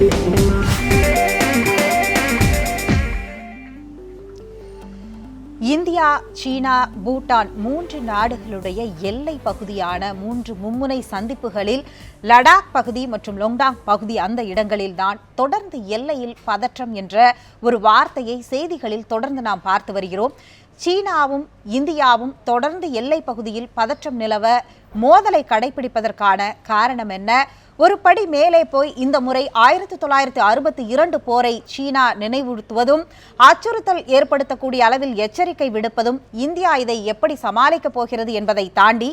India சீனா பூட்டான் மூன்று நாடுகளுடைய எல்லை பகுதியான மூன்று மும்முனை சந்திப்புகளில் லடாக் பகுதி மற்றும் லொங்டாங் பகுதி அந்த இடங்களில் தான் தொடர்ந்து எல்லையில் பதற்றம் என்ற ஒரு வார்த்தையை செய்திகளில் தொடர்ந்து நாம் பார்த்து வருகிறோம். சீனாவும் இந்தியாவும் தொடர்ந்து எல்லை பகுதியில் பதற்றம் நிலவ மோதலை கடைபிடிப்பதற்கான காரணம் என்ன? ஒரு படி மேலே போய் இந்த முறை ஆயிரத்தி தொள்ளாயிரத்தி அறுபத்தி இரண்டு போரை சீனா நினைவுறுத்துவதும் அச்சுறுத்தல் ஏற்படுத்தக்கூடிய அளவில் எச்சரிக்கை விடுப்பதும் இந்தியா இதை எப்படி சமாளிக்கப் போகிறது என்பதை தாண்டி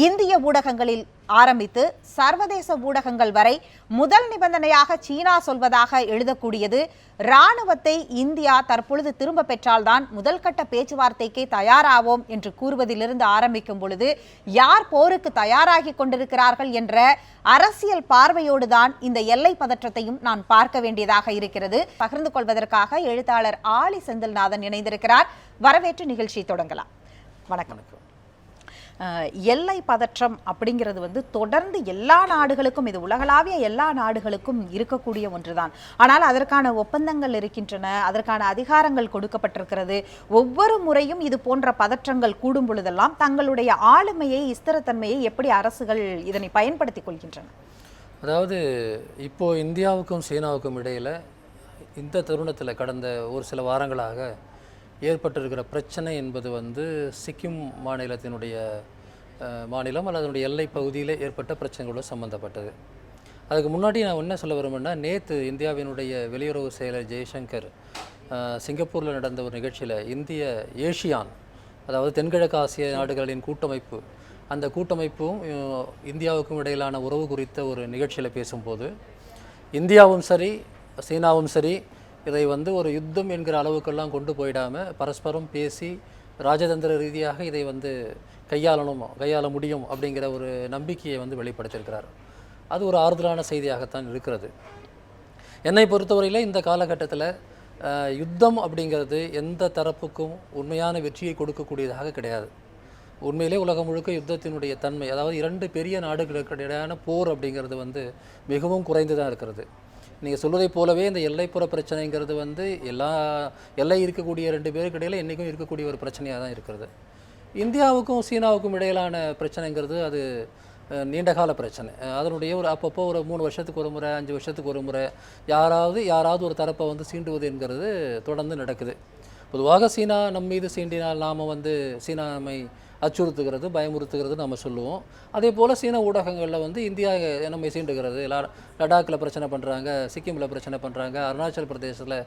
இந்திய ஊடகங்களில் ஆரம்பித்து சர்வதேச ஊடகங்கள் வரை முதல் நிபந்தனையாக சீனா சொல்வதாக எழுதக்கூடியது ராணுவத்தை இந்தியா தற்பொழுது திரும்ப பெற்றால்தான் முதல் கட்ட பேச்சுவார்த்தைக்கே தயாராவோம் என்று கூறுவதிலிருந்து ஆரம்பிக்கும் பொழுது யார் போருக்கு தயாராகி கொண்டிருக்கிறார்கள் என்ற அரசியல் பார்வையோடுதான் இந்த எல்லை பதற்றத்தையும் நான் பார்க்க வேண்டியதாக இருக்கிறது. பகிர்ந்து கொள்வதற்காக எழுத்தாளர் ஆலி செந்தில்நாதன் இணைந்திருக்கிறார். வரவேற்று நிகழ்ச்சி தொடங்கலாம். வணக்கம். அஹ், எல்லை பதற்றம் அப்படிங்கிறது வந்து தொடர்ந்து எல்லா நாடுகளுக்கும் இது உலகளாவிய எல்லா நாடுகளுக்கும் இருக்கக்கூடிய ஒன்றுதான். ஆனால் அதற்கான ஒப்பந்தங்கள் இருக்கின்றன அதற்கான அதிகாரங்கள் கொடுக்கப்பட்டிருக்கிறது. ஒவ்வொரு முறையும் இது போன்ற பதற்றங்கள் கூடும் பொழுதெல்லாம் தங்களுடைய ஆளுமையை ஸ்திரத்தன்மையை எப்படி அரசுகள் இதனை பயன்படுத்திக் கொள்கின்றன? அதாவது இப்போ இந்தியாவுக்கும் சீனாவுக்கும் இடையில் இந்த தருணத்தில் கடந்த ஒரு சில வாரங்களாக ஏற்பட்டிருக்கிற பிரச்சனை என்பது வந்து சிக்கிம் மாநிலத்தினுடைய மாநிலம் அல்லது அதனுடைய எல்லை பகுதியில் ஏற்பட்ட பிரச்சனைகளோடு சம்மந்தப்பட்டது அதுக்கு முன்னாடி நான் என்ன சொல்ல விரும்புன்னா நேற்று இந்தியாவினுடைய வெளியுறவு செயலர் ஜெய்சங்கர் சிங்கப்பூரில் நடந்த ஒரு நிகழ்ச்சியில் இந்திய ஏஷியான் அதாவது தென்கிழக்கு ஆசிய நாடுகளின் கூட்டமைப்பு அந்த கூட்டமைப்பும் இந்தியாவுக்கும் இடையிலான உறவு குறித்த ஒரு நிகழ்ச்சியில் பேசும்போது இந்தியாவும் சரி சீனாவும் சரி இதை வந்து ஒரு யுத்தம் என்கிற அளவுக்கெல்லாம் கொண்டு போயிடாமல் பரஸ்பரம் பேசி ராஜதந்திர ரீதியாக இதை வந்து கையாளணும் கையாள முடியும் அப்படிங்கிற ஒரு நம்பிக்கையை வந்து வெளிப்படுத்தியிருக்கிறார். அது ஒரு ஆறுதலான செய்தியாகத்தான் இருக்கிறது. என்னை பொறுத்தவரையில் இந்த காலகட்டத்தில் யுத்தம் அப்படிங்கிறது எந்த தரப்புக்கும் உண்மையான வெற்றியை கொடுக்கக்கூடியதாக கிடையாது. உண்மையிலே உலகம் முழுக்க யுத்தத்தினுடைய தன்மை அதாவது இரண்டு பெரிய நாடுகளுக்கு இடையான போர் அப்படிங்கிறது வந்து மிகவும் குறைந்து தான் இருக்கிறது. நீங்கள் சொல்வதைப் போலவே இந்த எல்லைப்புற பிரச்சனைங்கிறது வந்து எல்லா எல்லை இருக்கக்கூடிய ரெண்டு பேருக்கு இடையில் என்றைக்கும் இருக்கக்கூடிய ஒரு பிரச்சனையாக தான் இருக்கிறது. இந்தியாவுக்கும் சீனாவுக்கும் இடையிலான பிரச்சனைங்கிறது அது நீண்டகால பிரச்சனை. அதனுடைய ஒரு அப்பப்போ ஒரு மூணு வருஷத்துக்கு ஒரு முறை அஞ்சு வருஷத்துக்கு ஒரு முறை யாராவது யாராவது ஒரு தரப்பை வந்து சீண்டுவது என்கிறது தொடர்ந்து நடக்குது. பொதுவாக சீனா நம் மீது சீண்டினால் நாம் வந்து சீனா நம்மை அச்சுறுத்துகிறது பயமுறுத்துகிறது நம்ம சொல்லுவோம். அதே போல் சீன ஊடகங்களில் வந்து இந்தியா என்ன சீண்டுகிறது லா லடாக்கில் பிரச்சனை பண்ணுறாங்க சிக்கிமில் பிரச்சனை பண்ணுறாங்க அருணாச்சல் பிரதேசத்தில்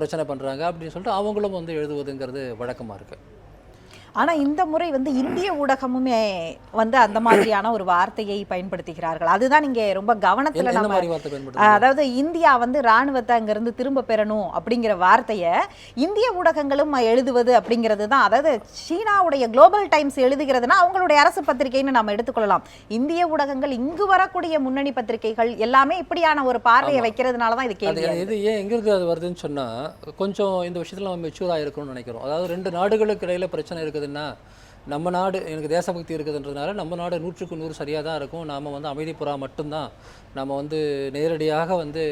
பிரச்சனை பண்ணுறாங்க அப்படின்னு சொல்லிட்டு அவங்களும் வந்து எழுதுவதுங்கிறது வழக்கமாக இருக்குது ஆனா இந்த முறை வந்து இந்திய ஊடகமுமே வந்து அந்த மாதிரியான ஒரு வார்த்தையை பயன்படுத்துகிறார்கள். அதுதான் இங்கே ரொம்ப கவனத்துல நம்ம அதாவது இந்தியா வந்து ராணுவத்தை அங்கிருந்து திரும்ப பெறணும் அப்படிங்கிற வார்த்தையை இந்திய ஊடகங்களும் எழுதுவது அப்படிங்கிறது தான். அதாவது சீனாவுடைய குளோபல் டைம்ஸ் எழுதுகிறதுனா அவங்களுடைய அரசு பத்திரிகைன்னு நம்ம எடுத்துக்கொள்ளலாம். இந்திய ஊடகங்கள் இங்கு வரக்கூடிய முன்னணி பத்திரிகைகள் எல்லாமே இப்படியான ஒரு பார்வையை வைக்கிறதுனால தான் இது கேள்வி இது ஏன் எங்கிருந்து அது வருதுன்னு சொன்னால் கொஞ்சம் இந்த விஷயத்தில் நம்ம மெச்சூராக இருக்கணும்னு நினைக்கிறோம். அதாவது ரெண்டு நாடுகளுக்கு இடையில பிரச்சனை இருக்குதுன்னா நம்ம நாடு எனக்கு தேசபக்தி இருக்குதுன்றதுனால நம்ம நாடு நூற்றுக்கு நூறு சரியாக தான் இருக்கும். நாம் வந்து அமைதிப்புறா மட்டும்தான். நம்ம வந்து நேரடியாக வந்து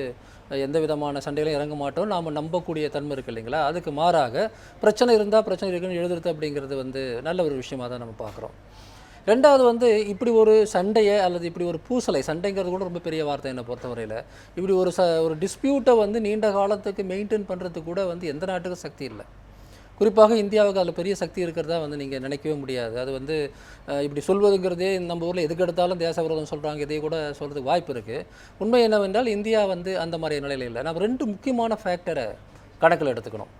எந்த விதமான சண்டையிலும் இறங்க மாட்டோம். நாம் நம்பக்கூடிய தன்மை இருக்கு இல்லைங்களா? அதுக்கு மாறாக பிரச்சனை இருந்தால் பிரச்சனை இருக்குன்னு எழுதுறது அப்படிங்கிறது வந்து நல்ல ஒரு விஷயமா தான் நம்ம பார்க்குறோம். ரெண்டாவது வந்து இப்படி ஒரு சண்டையை அல்லது இப்படி ஒரு பூசலை சண்டைங்கிறது கூட ரொம்ப பெரிய வார்த்தை என்னை பொறுத்தவரையில். இப்படி ஒரு ச ஒரு டிஸ்பியூட்டை வந்து நீண்ட காலத்துக்கு மெயின்டைன் பண்ணுறதுக்கு கூட வந்து எந்த நாட்டுக்கும் சக்தி இல்லை. குறிப்பாக இந்தியாவுக்கு அதில் பெரிய சக்தி இருக்கிறதா வந்து நீங்கள் நினைக்கவே முடியாது. அது வந்து இப்படி சொல்வதுங்கிறதே நம்ம ஊரில் எதுக்கு எடுத்தாலும் தேச விரோதம் சொல்கிறாங்க இதை கூட சொல்கிறதுக்கு வாய்ப்பு இருக்குது உண்மை என்னவென்றால் இந்தியா வந்து அந்த மாதிரி நிலையில் இல்லை. நம்ம ரெண்டு முக்கியமான ஃபேக்டரை கணக்கில் எடுத்துக்கணும்.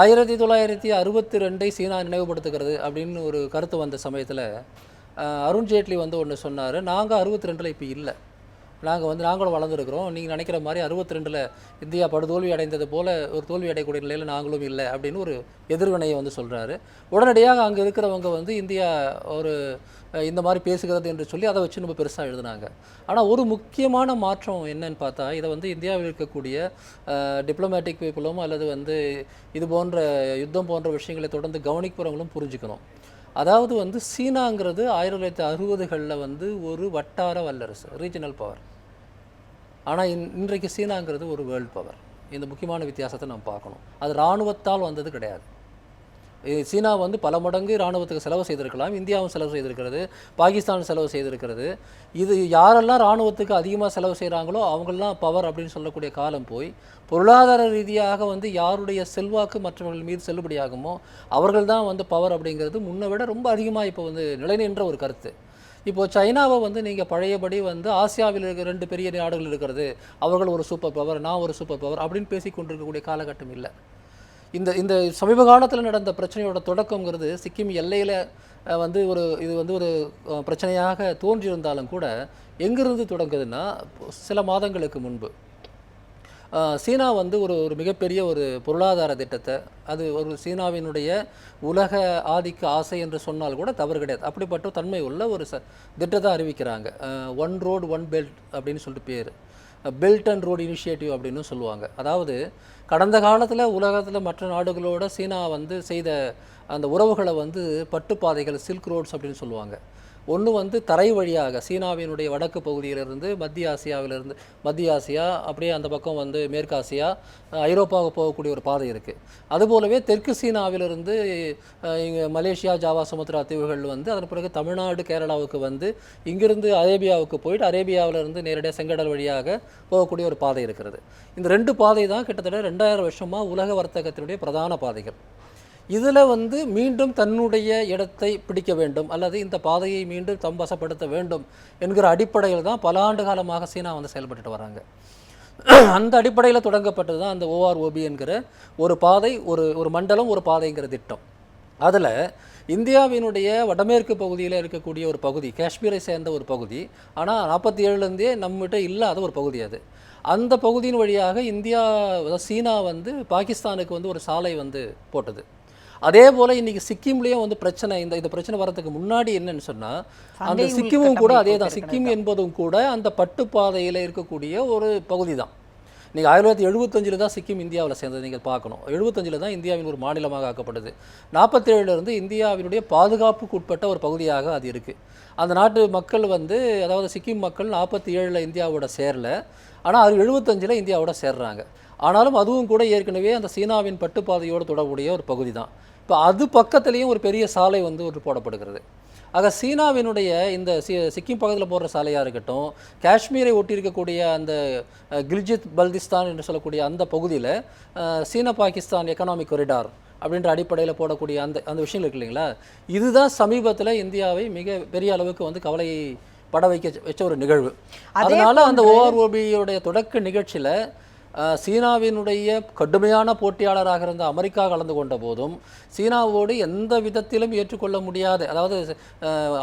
ஆயிரத்தி தொள்ளாயிரத்தி அறுபத்தி ரெண்டை சீனா நினைவுபடுத்துகிறது அப்படின்னு ஒரு கருத்து வந்த சமயத்தில் அருண் ஜேட்லி வந்து ஒன்று சொன்னார். நாங்கள் அறுபத்தி ரெண்டில் இப்போ இல்லை. நாங்கள் வந்து நாங்களும் வளர்ந்துருக்கிறோம். நீங்கள் நினைக்கிற மாதிரி அறுபத்தி ரெண்டில் இந்தியா படுதோல்வி அடைந்தது போல் ஒரு தோல்வி அடையக்கூடிய நிலையில் நாங்களும் இல்லை அப்படின்னு ஒரு எதிர்வினையை வந்து சொல்கிறாரு உடனடியாக அங்கே இருக்கிறவங்க வந்து இந்தியா ஒரு இந்த மாதிரி பேசுகிறது என்று சொல்லி அதை வச்சு ரொம்ப பெருசாக எழுதுனாங்க. ஆனால் ஒரு முக்கியமான மாற்றம் என்னன்னு பார்த்தா இதை வந்து இந்தியாவில் இருக்கக்கூடிய டிப்ளமேட்டிக் பீப்புளும் அல்லது வந்து இது போன்ற யுத்தம் போன்ற விஷயங்களை தொடர்ந்து கவனிக்கிறவங்களும் புரிஞ்சுக்கணும். அதாவது வந்து சீனாங்கிறது ஆயிரத்தி தொள்ளாயிரத்தி அறுபதுகளில் வந்து ஒரு வட்டார வல்லரசு ரீஜனல் பவர் ஆனால் இன் இன்றைக்கு சீனாங்கிறது ஒரு வேர்ல்ட் பவர் இந்த முக்கியமான வித்தியாசத்தை நம்ம பார்க்கணும். அது இராணுவத்தால் வந்தது கிடையாது. சீனா வந்து பல மடங்கு இராணுவத்துக்கு செலவு செய்திருக்கலாம். இந்தியாவும் செலவு செய்திருக்கிறது. பாகிஸ்தான் செலவு செய்திருக்கிறது. இது யாரெல்லாம் இராணுவத்துக்கு அதிகமாக செலவு செய்கிறாங்களோ அவங்கெல்லாம் பவர் அப்படின்னு சொல்லக்கூடிய காலம் போய் பொருளாதார ரீதியாக வந்து யாருடைய செல்வாக்கு மற்றவர்கள் மீது செல்லுபடியாகுமோ அவர்கள் தான் வந்து பவர் அப்படிங்கிறது முன்னை விட ரொம்ப அதிகமாக இப்போ வந்து நிலைநின்ற ஒரு கருத்து. இப்போது சைனாவை வந்து நீங்கள் பழையபடி வந்து ஆசியாவில் இருக்கிற ரெண்டு பெரிய நாடுகள் இருக்கிறது. அவர்கள் ஒரு சூப்பர் பவர் நான் ஒரு சூப்பர் பவர் அப்படின்னு பேசி கொண்டிருக்கக்கூடிய காலகட்டம் இல்லை. இந்த இந்த சமீப காலத்தில் நடந்த பிரச்சனையோட தொடக்கங்கிறது சிக்கிம் எல்லையில் வந்து ஒரு இது வந்து ஒரு பிரச்சனையாக தோன்றியிருந்தாலும் கூட எங்கிருந்து தொடங்குதுன்னா சில மாதங்களுக்கு முன்பு. சீனா வந்து ஒரு ஒரு மிகப்பெரிய ஒரு பொருளாதார திட்டத்தை அது ஒரு சீனாவினுடைய உலக ஆதிக்க ஆசை என்று சொன்னால் கூட தவறு கிடையாது. அப்படிப்பட்ட தன்மை உள்ள ஒரு ச திட்டத்தை அறிவிக்கிறாங்க. ஒன் ரோடு ஒன் பெல்ட் அப்படின்னு சொல்லிட்டு பேர். பில்ட் அண்ட் ரோடு இனிஷியேட்டிவ் அப்படின்னு சொல்லுவாங்க. அதாவது கடந்த காலத்தில் உலகத்தில் மற்ற நாடுகளோட சீனா வந்து செய்த அந்த உறவுகளை வந்து பட்டுப்பாதைகள் சில்க் ரோட்ஸ் அப்படின்னு சொல்லுவாங்க. ஒன்று வந்து தரை வழியாக சீனாவினுடைய வடக்கு பகுதியிலிருந்து மத்திய ஆசியாவிலிருந்து மத்திய ஆசியா அப்படியே அந்த பக்கம் வந்து மேற்காசியா ஐரோப்பாவுக்கு போகக்கூடிய ஒரு பாதை இருக்குது அதுபோலவே தெற்கு சீனாவிலிருந்து இங்கே மலேசியா ஜாவா சுமத்ரா தீவுகள் வந்து அதன் பிறகு தமிழ்நாடு கேரளாவுக்கு வந்து இங்கிருந்து அரேபியாவுக்கு போயிட்டு அரேபியாவிலிருந்து நேரடியாக செங்கடல் வழியாக போகக்கூடிய ஒரு பாதை இருக்கிறது. இந்த ரெண்டு பாதை தான் கிட்டத்தட்ட ரெண்டாயிரம் வருஷமாக உலக வர்த்தகத்தினுடைய பிரதான பாதைகள். இதில் வந்து மீண்டும் தன்னுடைய இடத்தை பிடிக்க வேண்டும் அல்லது இந்த பாதையை மீண்டும் தம்பசப்படுத்த வேண்டும் என்கிற அடிப்படையில் தான் பல ஆண்டு காலமாக சீனா வந்து செயல்பட்டுட்டு வராங்க. அந்த அடிப்படையில் தொடங்கப்பட்டது தான் அந்த ஓஆர்ஓபி என்கிற ஒரு பாதை ஒரு ஒரு மண்டலம் ஒரு பாதைங்கிற திட்டம். அதில் இந்தியாவினுடைய வடமேற்கு பகுதியில் இருக்கக்கூடிய ஒரு பகுதி காஷ்மீரை சேர்ந்த ஒரு பகுதி ஆனால் நாற்பத்தி ஏழுலேருந்தே நம்மகிட்ட இல்லாத ஒரு பகுதி அது. அந்த பகுதியின் வழியாக இந்தியா சீனா வந்து பாகிஸ்தானுக்கு வந்து ஒரு சாலை வந்து போட்டது. அதே போல் இன்னைக்கு சிக்கிம்லேயும் வந்து பிரச்சனை இந்த இந்த பிரச்சனை வரதுக்கு முன்னாடி என்னன்னு சொன்னால் அந்த சிக்கிமும் கூட அதே தான் சிக்கிம் என்பதும் கூட அந்த பட்டுப்பாதையில் இருக்கக்கூடிய ஒரு பகுதி தான் நீங்கள் ஆயிரத்தி தொள்ளாயிரத்தி எழுபத்தஞ்சில் தான் சிக்கிம் இந்தியாவில் சேர்ந்தது. நீங்கள் பார்க்கணும். எழுபத்தஞ்சில் தான் இந்தியாவின் ஒரு மாநிலமாக ஆக்கப்பட்டது. நாற்பத்தேழுலேருந்து இந்தியாவினுடைய பாதுகாப்புக்கு உட்பட்ட ஒரு பகுதியாக அது இருக்குது அந்த நாட்டு மக்கள் வந்து அதாவது சிக்கிம் மக்கள் நாற்பத்தி ஏழில் இந்தியாவோட சேரல. ஆனால் அது எழுபத்தஞ்சில் இந்தியாவோட சேர்றாங்க. ஆனாலும் அதுவும் கூட ஏற்கனவே அந்த சீனாவின் பட்டுப்பாதையோடு தொடர்புடைய ஒரு பகுதி தான் இப்போ அது பக்கத்துலேயும் ஒரு பெரிய சாலை வந்து ஒரு போடப்படுகிறது. ஆக சீனாவினுடைய இந்த சி சிக்கிம் பக்கத்தில் போடுற சாலையாக இருக்கட்டும் காஷ்மீரை ஒட்டி இருக்கக்கூடிய அந்த கில்ஜித் பல்திஸ்தான் என்று சொல்லக்கூடிய அந்த பகுதியில் சீன பாகிஸ்தான் எக்கனாமிக் கொரிடார் அப்படின்ற அடிப்படையில் போடக்கூடிய அந்த அந்த விஷயம் இருக்கு இல்லைங்களா? இதுதான் சமீபத்தில் இந்தியாவை மிக பெரிய அளவுக்கு வந்து கவலை பட வைக்க வச்ச ஒரு நிகழ்வு. அதே அதனால அந்த ஓஆர்ஓபியோடைய தொடக்க நிகழ்ச்சியில் சீனாவினுடைய கடுமையான போட்டியாளராக இருந்த அமெரிக்கா கலந்து கொண்ட போதும் சீனாவோடு எந்த விதத்திலும் ஏற்றுக்கொள்ள முடியாத அதாவது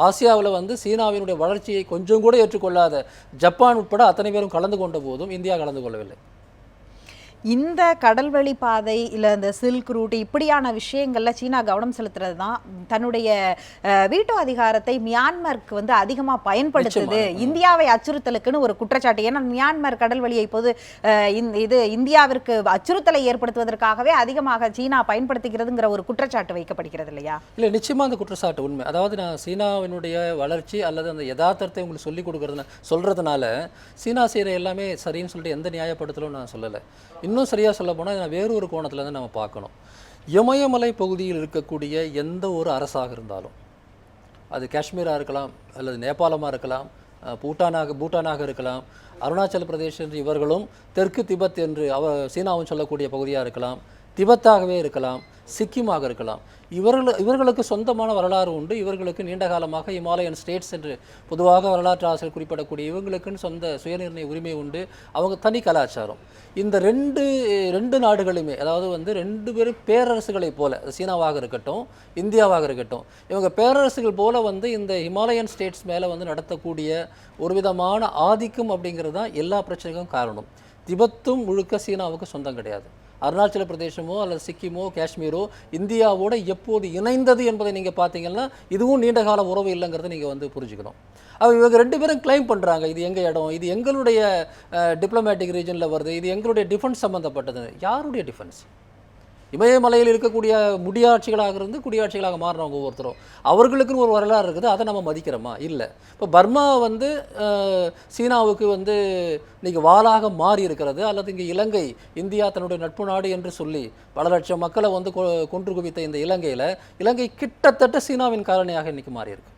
ஆசியாவில் வந்து சீனாவினுடைய வளர்ச்சியை கொஞ்சம் கூட ஏற்றுக்கொள்ளாத ஜப்பான் உட்பட அத்தனை பேரும் கலந்து கொண்ட போதும் இந்தியா கலந்து கொள்ளவில்லை. இந்த கடல்வழி பாதை இல்ல இந்த சில்க் ரூட் இப்படியான விஷயங்கள்ல சீனா கவனம் செலுத்துறது தான் தன்னுடைய வீட்டு அதிகாரத்தை மியான்மருக்கு வந்து அதிகமா பயன்படுத்துது. இந்தியாவை அச்சுறுத்தலுக்குன்னு ஒரு குற்றச்சாட்டு. ஏன்னா மியான்மர் கடல் வழியை இப்போது இது இந்தியாவிற்கு அச்சுறுத்தலை ஏற்படுத்துவதற்காகவே அதிகமாக சீனா பயன்படுத்துகிறதுங்கிற ஒரு குற்றச்சாட்டு வைக்கப்படுகிறது இல்லையா? இல்லை நிச்சயமாக அந்த குற்றச்சாட்டு உண்மை. அதாவது நான் சீனாவினுடைய வளர்ச்சி அல்லது அந்த யதார்த்தத்தை உங்களுக்கு சொல்லிக் கொடுக்கறதுனா சொல்கிறதுனால சீனா செய்கிற எல்லாமே சரின்னு சொல்லிட்டு எந்த நியாயப்படுத்தலும் நான் சொல்லலை. இன்னும் சரியாக சொல்ல போனால் இதை வேறு ஒரு கோணத்துல இருந்து நம்ம பார்க்கணும். இமயமலை பகுதியில் இருக்கக்கூடிய எந்த ஒரு அரசாக இருந்தாலும் அது காஷ்மீராக இருக்கலாம் அல்லது நேபாளமாக இருக்கலாம் பூட்டானாக பூட்டானாக இருக்கலாம் அருணாச்சல பிரதேஷ் என்று இவர்களும் தெற்கு திபெத் என்று அவ சீனாவும் சொல்லக்கூடிய பகுதியாக இருக்கலாம் திபெத்தாகவே இருக்கலாம் சிக்கிமாக இருக்கலாம். இவர்கள் இவர்களுக்கு சொந்தமான வரலாறு உண்டு. இவர்களுக்கு நீண்ட காலமாக இமாலயன் ஸ்டேட்ஸ் என்று பொதுவாக வரலாற்று ஆசிரியர் குறிப்பிடக்கூடிய இவங்களுக்குன்னு சொந்த சுயநிர்ணய உரிமை உண்டு. அவங்க தனி கலாச்சாரம். இந்த ரெண்டு ரெண்டு நாடுகளுமே அதாவது வந்து ரெண்டு பேரும் பேரரசுகளைப் போல சீனாவாக இருக்கட்டும் இந்தியாவாக இருக்கட்டும் இவங்க பேரரசுகள் போல வந்து இந்த ஹிமாலயன் ஸ்டேட்ஸ் மேலே வந்து நடத்தக்கூடிய ஒரு விதமான ஆதிக்கம் அப்படிங்கிறது தான் எல்லா பிரச்சனைக்கும் காரணம். திபெத்தும் முழுக்க சீனாவுக்கு சொந்தம் கிடையாது. அருணாச்சல பிரதேசமோ அல்லது சிக்கிமோ காஷ்மீரோ இந்தியாவோட எப்போது இணைந்தது என்பதை நீங்கள் பார்த்தீங்கன்னா இதுவும் நீண்ட கால உறவு இல்லைங்கிறத நீங்கள் வந்து புரிஞ்சுக்கணும். அவங்க இவங்க ரெண்டு பேரும் கிளைம் பண்ணுறாங்க இது எங்கள் இடம் இது எங்களுடைய டிப்ளமேட்டிக் ரீஜனில் வருது இது எங்களுடைய டிஃபென்ஸ் சம்மந்தப்பட்டது யாருடைய டிஃபென்ஸ் இமயமலையில் இருக்கக்கூடிய முடியாட்சிகளாக இருந்து குடியாட்சிகளாக மாறினவங்க ஒவ்வொருத்தரும். அவர்களுக்குன்னு ஒரு வரலாறு இருக்குது அதை நம்ம மதிக்கிறோமா? இல்லை. இப்போ பர்மா வந்து சீனாவுக்கு வந்து இன்னைக்கு வாளாக மாறி இருக்கிறது அல்லது இங்கே இலங்கை இந்தியா தன்னுடைய நட்பு நாடு என்று சொல்லி பல லட்சம் மக்களை வந்து கொன்று குவித்த இந்த இலங்கையில் இலங்கை கிட்டத்தட்ட சீனாவின் காலனியாக இன்றைக்கி மாறி இருக்கு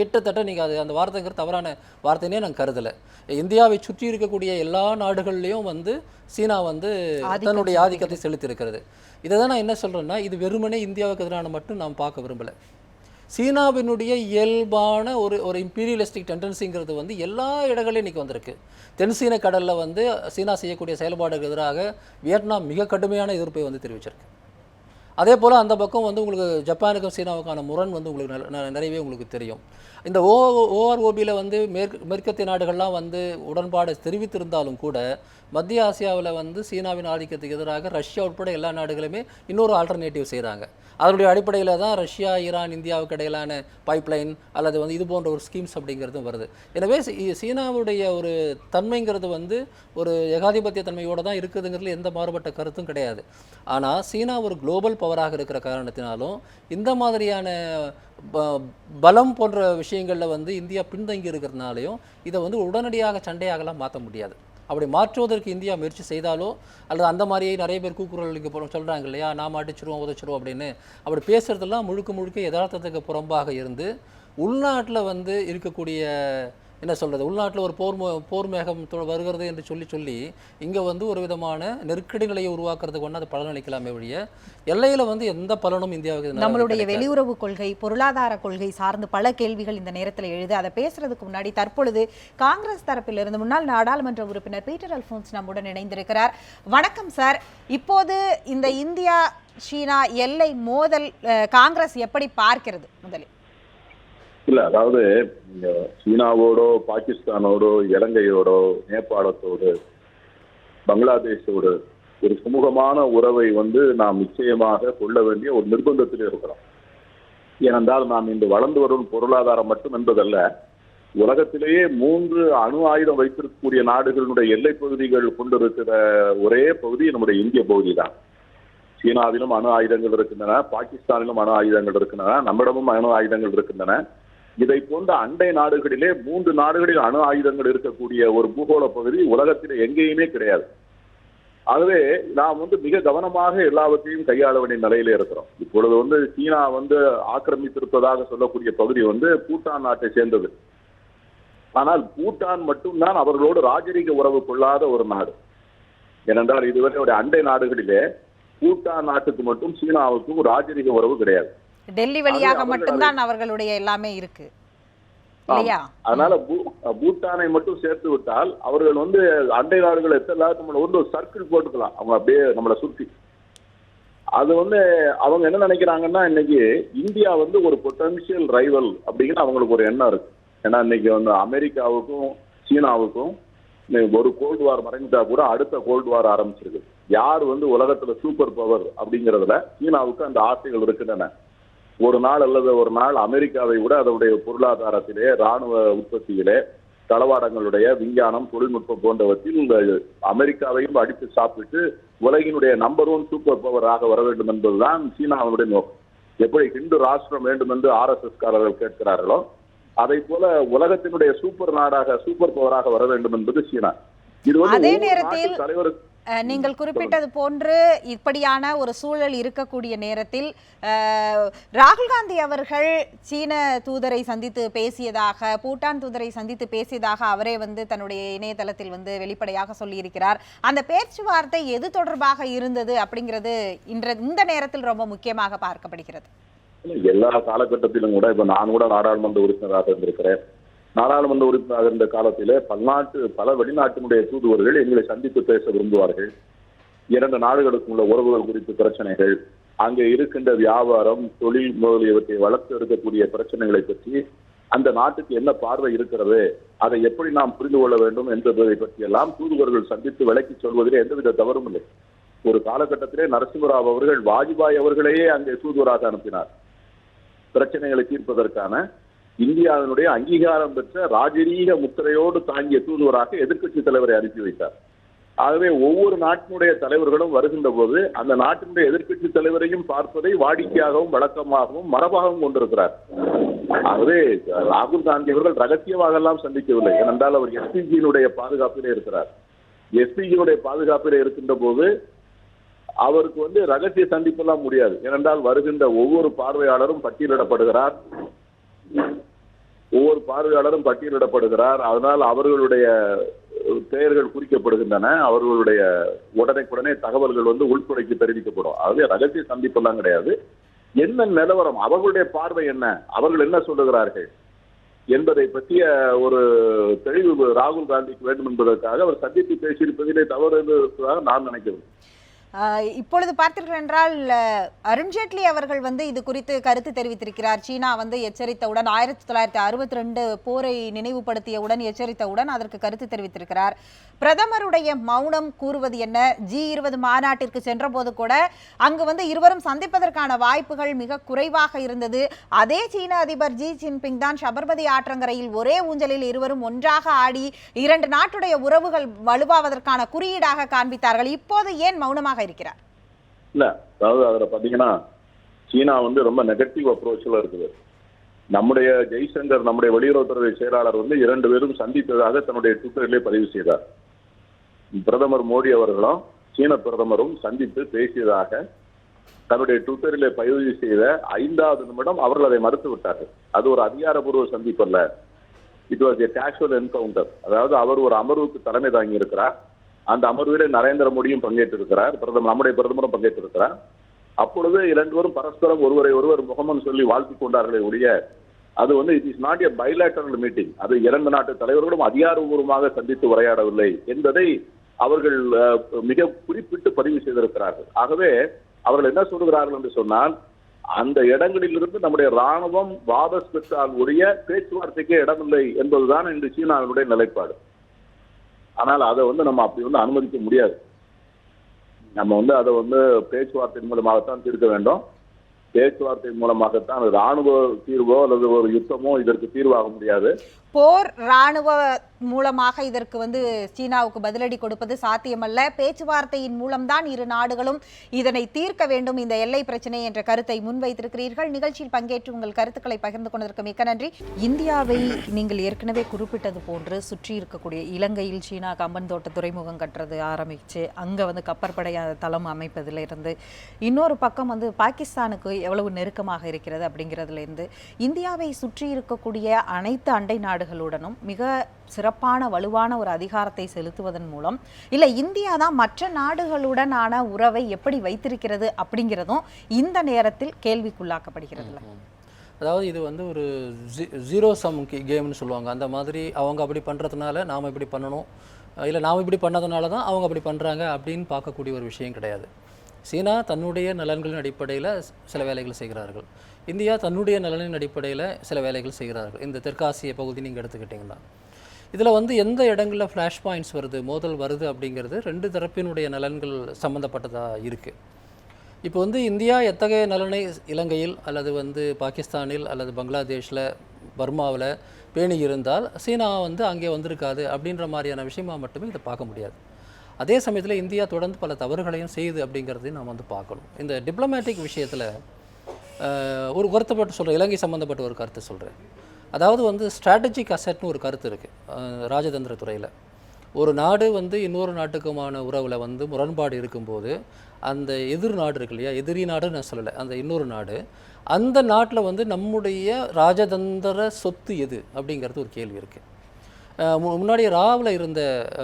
கிட்டத்தட்ட நீங்கள் அது அந்த வார்த்தைங்கிறது தவறான வார்த்தைனே நான் கருதலை. இந்தியாவை சுற்றி இருக்கக்கூடிய எல்லா நாடுகள்லையும் வந்து சீனா வந்து தன்னுடைய ஆதிக்கத்தை செலுத்தியிருக்கிறது. இதை தான் நான் என்ன சொல்கிறேன்னா இது வெறுமனே இந்தியாவுக்கு எதிரான மட்டும் நாம் பார்க்க விரும்பலை. சீனாவினுடைய இயல்பான ஒரு ஒரு இம்பீரியலிஸ்டிக் டெண்டன்சிங்கிறது வந்து எல்லா இடங்களையும் இன்னைக்கு வந்திருக்கு. தென் சீன கடலில் வந்து சீனா செய்யக்கூடிய செயல்பாடுக்கு எதிராக வியட்நாம் மிக கடுமையான எதிர்ப்பை வந்து தெரிவிச்சிருக்கு. அதே போல் அந்த பக்கம் வந்து உங்களுக்கு ஜப்பானுக்கும் சீனாவுக்கான முரண் வந்து உங்களுக்கு ந- நிறையவே உங்களுக்கு தெரியும். இந்த ஓ ஓஆர்ஓபியில் வந்து மேற்கு மேற்கத்திய நாடுகள்லாம் வந்து உடன்பாடு தெரிவித்திருந்தாலும் கூட மத்திய ஆசியாவில் வந்து சீனாவின் ஆதிக்கத்துக்கு எதிராக ரஷ்யா உட்பட எல்லா நாடுகளுமே இன்னொரு ஆல்டர்னேட்டிவ் செய்கிறாங்க அதனுடைய அடிப்படையில் தான் ரஷ்யா ஈரான் இந்தியாவுக்கு இடையிலான பைப்லைன் அல்லது வந்து இது போன்ற ஒரு ஸ்கீம்ஸ் அப்படிங்கிறதும் வருது. எனவே சீ- சீனாவுடைய ஒரு தன்மைங்கிறது வந்து ஒரு ஏகாதிபத்திய தன்மையோடு தான் இருக்குதுங்கிறதுல எந்த மாறுபட்ட கருத்தும் கிடையாது. ஆனால் சீனா ஒரு குளோபல் பவராக இருக்கிற காரணத்தினாலும் இந்த மாதிரியான ப- பலம் போன்ற விஷயங்களில் வந்து இந்தியா பின்தங்கி இருக்கிறதுனாலையும் இதை வந்து உடனடியாக சண்டையாகலாம் மாற்ற முடியாது. அப்படி மாற்றுவதற்கு இந்தியா முயற்சி செய்தாலோ அல்லது அந்த மாதிரியே நிறைய பேர் கூக்குரல் சொல்கிறாங்க இல்லையா? நாம் அடிச்சிருவோம் உதச்சிருவோம் அப்படின்னு. அப்படி பேசுறதெல்லாம் முழுக்க முழுக்க யதார்த்தத்துக்கு புறம்பாக இருந்து உள்நாட்டில் வந்து இருக்கக்கூடிய என்ன சொல்கிறது உள்நாட்டில் ஒரு போர் போர் மேகம் வருகிறது என்று சொல்லி சொல்லி இங்கே வந்து ஒரு விதமான நெருக்கடி நிலையை உருவாக்குறதுக்கு ஒன்று அது பலனளிக்கலாமே ஒழிய எல்லையில் வந்து எந்த பலனும் இந்தியாவுக்கு நம்மளுடைய. வெளியுறவு கொள்கை பொருளாதார கொள்கை சார்ந்து பல கேள்விகள் இந்த நேரத்தில் எழுது. அதை பேசுறதுக்கு முன்னாடி தற்பொழுது காங்கிரஸ் தரப்பிலிருந்து முன்னாள் நாடாளுமன்ற உறுப்பினர் பீட்டர் அல்போன்ஸ் நம்முடன் இணைந்திருக்கிறார். வணக்கம் சார். இப்போது இந்த இந்தியா சீனா எல்லை மோதல் காங்கிரஸ் எப்படி பார்க்கிறது முதலில்? இல்ல அதாவது சீனாவோடோ பாகிஸ்தானோடோ இலங்கையோடோ நேபாளத்தோடு பங்களாதேஷோடு ஒரு சுமூகமான உறவை வந்து நாம் நிச்சயமாக கொள்ள வேண்டிய ஒரு நிர்பந்தத்தில் இருக்கிறோம். ஏனென்றால் நாம் இன்று வளர்ந்து வரும் பொருளாதாரம் மட்டும் என்பதல்ல உலகத்திலேயே மூன்று அணு ஆயுதம் வைத்திருக்கக்கூடிய நாடுகளுடைய எல்லைப் பகுதிகள் கொண்டிருக்கிற ஒரே பகுதி நம்முடைய இந்திய பகுதி தான். சீனாவிலும் அணு ஆயுதங்கள் இருக்கின்றன பாகிஸ்தானிலும் அணு ஆயுதங்கள் இருக்கின்றன நம்மிடமும் அணு ஆயுதங்கள் இருக்கின்றன. இதை போன்ற அண்டை நாடுகளிலே மூன்று நாடுகளில் அணு ஆயுதங்கள் இருக்கக்கூடிய ஒரு பூகோள பகுதி உலகத்தில் எங்கேயுமே கிடையாது. ஆகவே நாம் வந்து மிக கவனமாக எல்லாவற்றையும் கையாள வேண்டிய நிலையில இருக்கிறோம். இப்பொழுது வந்து சீனா வந்து ஆக்கிரமித்திருப்பதாக சொல்லக்கூடிய பகுதி வந்து பூட்டான் நாட்டை சேர்ந்தது. ஆனால் பூட்டான் மட்டும்தான் அவர்களோடு ராஜரீக உறவு கொள்ளாத ஒரு நாடு. ஏனென்றால் இதுவரை அண்டை நாடுகளிலே பூட்டான் நாட்டுக்கு மட்டும் சீனாவுக்கும் ராஜரீக உறவு கிடையாது. டெல்லி வழியாக மட்டும்தான் அவர்களுடைய எல்லாமே இருக்கு. அதனால பூட்டானை மட்டும் சேர்த்து விட்டால் அவர்கள் வந்து அண்டை நாடுகள் எத்தனை நம்மள வந்து ஒரு சர்க்கிள் போட்டுக்கலாம். அவங்க அப்படியே நம்மளை சுத்தி. அது வந்து அவங்க என்ன நினைக்கிறாங்கன்னா இன்னைக்கு இந்தியா வந்து ஒரு பொட்டன்ஷியல் ரைவல் அப்படிங்கிற அவங்களுக்கு ஒரு எண்ணம் இருக்கு. ஏன்னா இன்னைக்கு வந்து அமெரிக்காவுக்கும் சீனாவுக்கும் ஒரு கோல்டு வார் மறைஞ்சிட்டா கூட அடுத்த கோல்டு வார் ஆரம்பிச்சிருக்கு யார் வந்து உலகத்துல சூப்பர் பவர் அப்படிங்கறதுல சீனாவுக்கு அந்த ஆசைகள் இருக்கின்றன ஒரு நாள் அல்லது ஒரு நாள் அமெரிக்காவை விட அதனுடைய பொருளாதாரத்திலே ராணுவ உற்பத்தியிலே தளவாடங்களுடைய விஞ்ஞானம் தொழில்நுட்பம் போன்றவற்றில் இந்த அமெரிக்காவையும் அடித்து சாப்பிட்டு உலகினுடைய நம்பர் ஒன் சூப்பர் பவராக வர வேண்டும் என்பதுதான் சீனாவுடைய நோக்கம். எப்படி ஹிந்து ராஷ்டிரம் வேண்டும் என்று ஆர்எஸ்எஸ் காரர்கள் கேட்கிறார்களோ அதை போல உலகத்தினுடைய சூப்பர் நாடாக சூப்பர் பவராக வர வேண்டும் என்பது சீனா. இது வந்து தலைவருக்கு நீங்கள் குறிப்பிட்டது போன்று இப்படியான ஒரு சூழல் இருக்கக்கூடிய நேரத்தில் ராகுல் காந்தி அவர்கள் சீன தூதரை சந்தித்து பேசியதாக பூட்டான் தூதரை சந்தித்து பேசியதாக அவரே வந்து தன்னுடைய இணையதளத்தில் வந்து வெளிப்படையாக சொல்லியிருக்கிறார். அந்த பேச்சுவார்த்தை எது தொடர்பாக இருந்தது அப்படிங்கிறது இன்ற இந்த நேரத்தில் ரொம்ப முக்கியமாக பார்க்கப்படுகிறது. எல்லா காலகட்டத்திலும் கூட இப்ப நான் கூட நாடாளுமன்ற உறுப்பினராக இருந்திருக்கிறேன். நாடாளுமன்ற உறுப்பினராக இருந்த காலத்திலே பல்நாட்டு பல வெளிநாட்டினுடைய தூதுவர்கள் எங்களை சந்தித்து பேச விரும்புவார்கள். இரண்டு நாடுகளுக்கும் உள்ள உறவுகள் குறித்து பிரச்சனைகள் அங்கே இருக்கின்ற வியாபாரம் தொழில் முதலியவற்றை வளர்த்து எடுக்கக்கூடிய பிரச்சனைகளை பற்றி அந்த நாட்டுக்கு என்ன பார்வை இருக்கிறது அதை எப்படி நாம் புரிந்து கொள்ள வேண்டும் என்பதை பற்றியெல்லாம் தூதுவர்கள் சந்தித்து விளக்கி சொல்வதில் எந்தவித தவறும் இல்லை. ஒரு காலகட்டத்திலே நரசிம்மராவ் அவர்கள் வாஜ்பாய் அவர்களையே அங்கே தூதுவராக அனுப்பினார். பிரச்சனைகளை தீர்ப்பதற்கான இந்தியாவினுடைய அங்கீகாரம் பெற்ற ராஜரீக முத்திரையோடு தாங்கிய தூதுவராக எதிர்க்கட்சி தலைவரை அனுப்பி வைத்தார். ஆகவே ஒவ்வொரு நாட்டினுடைய தலைவர்களும் வருகின்ற போது அந்த நாட்டினுடைய எதிர்க்கட்சி தலைவரையும் பார்ப்பதை வாடிக்கையாகவும் வழக்கமாகவும் மரபாகவும் கொண்டிருக்கிறார். ஆகவே ராகுல் காந்தி அவர்கள் ரகசியமாக எல்லாம் சந்திக்கவில்லை. ஏனென்றால் அவர் எஸ்பிஜியினுடைய பாதுகாப்பிலே இருக்கிறார். எஸ்பிஜியினுடைய பாதுகாப்பிலே இருக்கின்ற போது அவருக்கு வந்து ரகசிய சந்திப்பெல்லாம் முடியாது. ஏனென்றால் வருகின்ற ஒவ்வொரு பார்வையாளரும் பட்டியலிடப்படுகிறார். ஒவ்வொரு பார்வையாளரும் பட்டியலிடப்படுகிறார். அதனால் அவர்களுடைய பெயர்கள் குறிக்கப்படுகின்றன. அவர்களுடைய உடனுக்குடனே தகவல்கள் வந்து உள்துறைக்கு தெரிவிக்கப்படும். ஆகவே ரகசிய சந்திப்பெல்லாம் கிடையாது. என்ன நிலவரம்? அவர்களுடைய பார்வை என்ன? அவர்கள் என்ன சொல்லுகிறார்கள்? என்பதை பற்றிய ஒரு தெளிவு ராகுல் காந்திக்கு வேண்டும் என்பதற்காக அவர் சந்தித்து பேசியிருப்பதிலே தவறு என்பதற்காக நான் நினைக்கிறேன். இப்பொழுது பார்த்தீர்கள் என்றால் அருண்ஜேட்லி அவர்கள் வந்து இது குறித்து கருத்து தெரிவித்திருக்கிறார். சீனா வந்து எச்சரித்தவுடன் ஆயிரத்தி தொள்ளாயிரத்தி அறுபத்தி ரெண்டு போரை நினைவுபடுத்தியவுடன் எச்சரித்தவுடன் அதற்கு கருத்து தெரிவித்திருக்கிறார். பிரதமருடைய மௌனம் கூறுவது என்ன? ஜி இருபது மாநாட்டிற்கு சென்றபோது கூட அங்கு வந்து இருவரும் சந்திப்பதற்கான வாய்ப்புகள் மிக குறைவாக இருந்தது. அதே சீன அதிபர் ஜி ஜின்பிங் தான் சபர்மதி ஆற்றங்கரையில் ஒரே ஊஞ்சலில் இருவரும் ஒன்றாக ஆடி இரண்டு நாட்டுடைய உறவுகள் வலுவாவதற்கான குறியீடாக காண்பித்தார்கள். இப்போது ஏன் மௌனமாக இருக்கிறார். இல்ல அதாவது அதுல பாத்தீங்கன்னா சீனா வந்து ரொம்ப நெகட்டிவ் அப்ரோச்ல இருக்குது. நம்முடைய ஜெய்சங்கர் நம்முடைய வெளியுறவுத்துறை செயலாளர் வந்து இரண்டு பேரும் சந்தித்ததாக தன்னுடைய ட்விட்டரிலே பதிவு செய்தார். பிரதமர் மோடி அவர்களும் சீன பிரதமரும் சந்தித்து பேசியதாக தன்னுடைய ட்விட்டரிலே பதிவு செய்த ஐந்தாவது நிமிடம் அவர்கள் அதை மறுத்து விட்டார்கள். அது ஒரு அதிகாரபூர்வ சந்திப்பு அல்ல. It was a casual encounter அதாவது அவர் ஒரு அமர்வுக்கு தலைமை தாங்கி இருக்கிறார் அந்த அமர்வில் நரேந்திர மோடியும் பங்கேற்றிருக்கிறார். பிரதமர் நம்முடைய பிரதமரும் பங்கேற்றிருக்கிறார். அப்பொழுது இரண்டு பேரும் பரஸ்பரம் ஒருவரை ஒருவர் முகமன் சொல்லி வாழ்த்தி கொண்டார்களே ஒழிய அது வந்து it is not a bilateral meeting அது இரண்டு நாட்டு தலைவர்களும் அதிகாரபூர்வமாக சந்தித்து உரையாடவில்லை என்பதை அவர்கள் மிக குறிப்பிட்டு பதிவு செய்திருக்கிறார்கள். ஆகவே அவர்கள் என்ன சொல்கிறார்கள் என்று சொன்னால் அந்த இடங்களிலிருந்து நம்முடைய ராணுவம் வாபஸ் பெற்றால் ஒழிய பேச்சுவார்த்தைக்கே இடமில்லை என்பதுதான் இன்று சீனாவினுடைய நிலைப்பாடு. ஆனால் அதை வந்து நம்ம அப்படி வந்து அனுமதிக்க முடியாது. நம்ம வந்து அதை வந்து பேச்சுவார்த்தை மூலமாகத்தான் தீர்க்க வேண்டும். பேச்சுவார்த்தை மூலமாகத்தான் ராணுவ தீர்வோ அல்லது ஒரு யுத்தமோ இதற்கு தீர்வாக முடியாது. போர் ராணுவ மூலமாக இதற்கு வந்து சீனாவுக்கு பதிலடி கொடுப்பது சாத்தியமல்ல. பேச்சுவார்த்தையின் மூலம்தான் இரு நாடுகளும் இதனை தீர்க்க வேண்டும். இந்த எல்லை பிரச்சனை என்ற கருத்தை முன்வைத்திருக்கிறீர்கள். நிகழ்ச்சியில் பங்கேற்று உங்கள் கருத்துக்களை பகிர்ந்து கொண்டதற்கு மிக்க நன்றி. இந்தியாவை நீங்கள் ஏற்கனவே குறிப்பிட்டது போன்று சுற்றி இருக்கக்கூடிய இலங்கையில் சீனா கம்பன் தோட்ட துறைமுகம் கட்டுறது ஆரம்பிச்சு அங்கே வந்து கப்பற்படை தளம் அமைப்பதிலிருந்து இன்னொரு பக்கம் வந்து பாகிஸ்தானுக்கு எவ்வளவு நெருக்கமாக இருக்கிறது அப்படிங்கிறதுலேருந்து இந்தியாவை சுற்றி இருக்கக்கூடிய அனைத்து அண்டை நாடுகளுடனும் மிக சிறப்பான வலுவான ஒரு அதிகாரத்தை செலுத்துவதன் மூலம். இல்லை இந்தியா தான் மற்ற நாடுகளுடனான உறவை எப்படி வைத்திருக்கிறது அப்படிங்கிறதும் இந்த நேரத்தில் கேள்விக்குள்ளாக்கப்படுகிறதுல அதாவது இது வந்து ஒரு ஜீரோ சம் கேம்னு சொல்லுவாங்க. அந்த மாதிரி அவங்க அப்படி பண்ணுறதுனால நாம் இப்படி பண்ணணும். இல்லை நாம் இப்படி பண்ணதுனால தான் அவங்க அப்படி பண்ணுறாங்க அப்படின்னு பார்க்கக்கூடிய ஒரு விஷயம் கிடையாது. சீனா தன்னுடைய நலன்களின் அடிப்படையில் சில வேலைகள் செய்கிறார்கள். இந்தியா தன்னுடைய நலனின் அடிப்படையில் சில வேலைகள் செய்கிறார்கள். இந்த தெற்காசிய பகுதி நீங்கள் எடுத்துக்கிட்டிங்கன்னா. இதில் வந்து எந்த இடங்களில் ஃப்ளாஷ் பாயிண்ட்ஸ் வருது மோதல் வருது அப்படிங்கிறது ரெண்டு தரப்பினுடைய நலன்கள் சம்மந்தப்பட்டதாக இருக்குது இப்போ வந்து இந்தியா எத்தகைய நலனை இலங்கையில் அல்லது வந்து பாகிஸ்தானில் அல்லது பங்களாதேஷில் பர்மாவில் பேணி இருந்தால் சீனா வந்து அங்கே வந்திருக்காது அப்படின்ற மாதிரியான விஷயமா மட்டுமே இதை பார்க்க முடியாது. அதே சமயத்தில் இந்தியா தொடர்ந்து பல தவறுகளையும் செய்யுது அப்படிங்கிறதையும் நாம் வந்து பார்க்கணும். இந்த டிப்ளமேட்டிக் விஷயத்தில் ஒரு வருத்தப்பட்டு சொல்கிறேன் இலங்கை சம்மந்தப்பட்ட ஒரு கருத்து சொல்கிறேன் அதாவது வந்து ஸ்ட்ராட்டஜிக் அசெட்னு ஒரு கருத்து இருக்குது ராஜதந்திர துறையில். ஒரு நாடு வந்து இன்னொரு நாட்டுக்குமான உறவில் வந்து முரண்பாடு இருக்கும்போது அந்த எதிர் நாடு இருக்கு இல்லையா எதிரி நாடுன்னு நான் சொல்லலை அந்த இன்னொரு நாடு அந்த நாட்டில் வந்து நம்முடைய ராஜதந்திர சொத்து எது அப்படிங்கிறது ஒரு கேள்வி இருக்குது முன்னாடி ராவில் இருந்த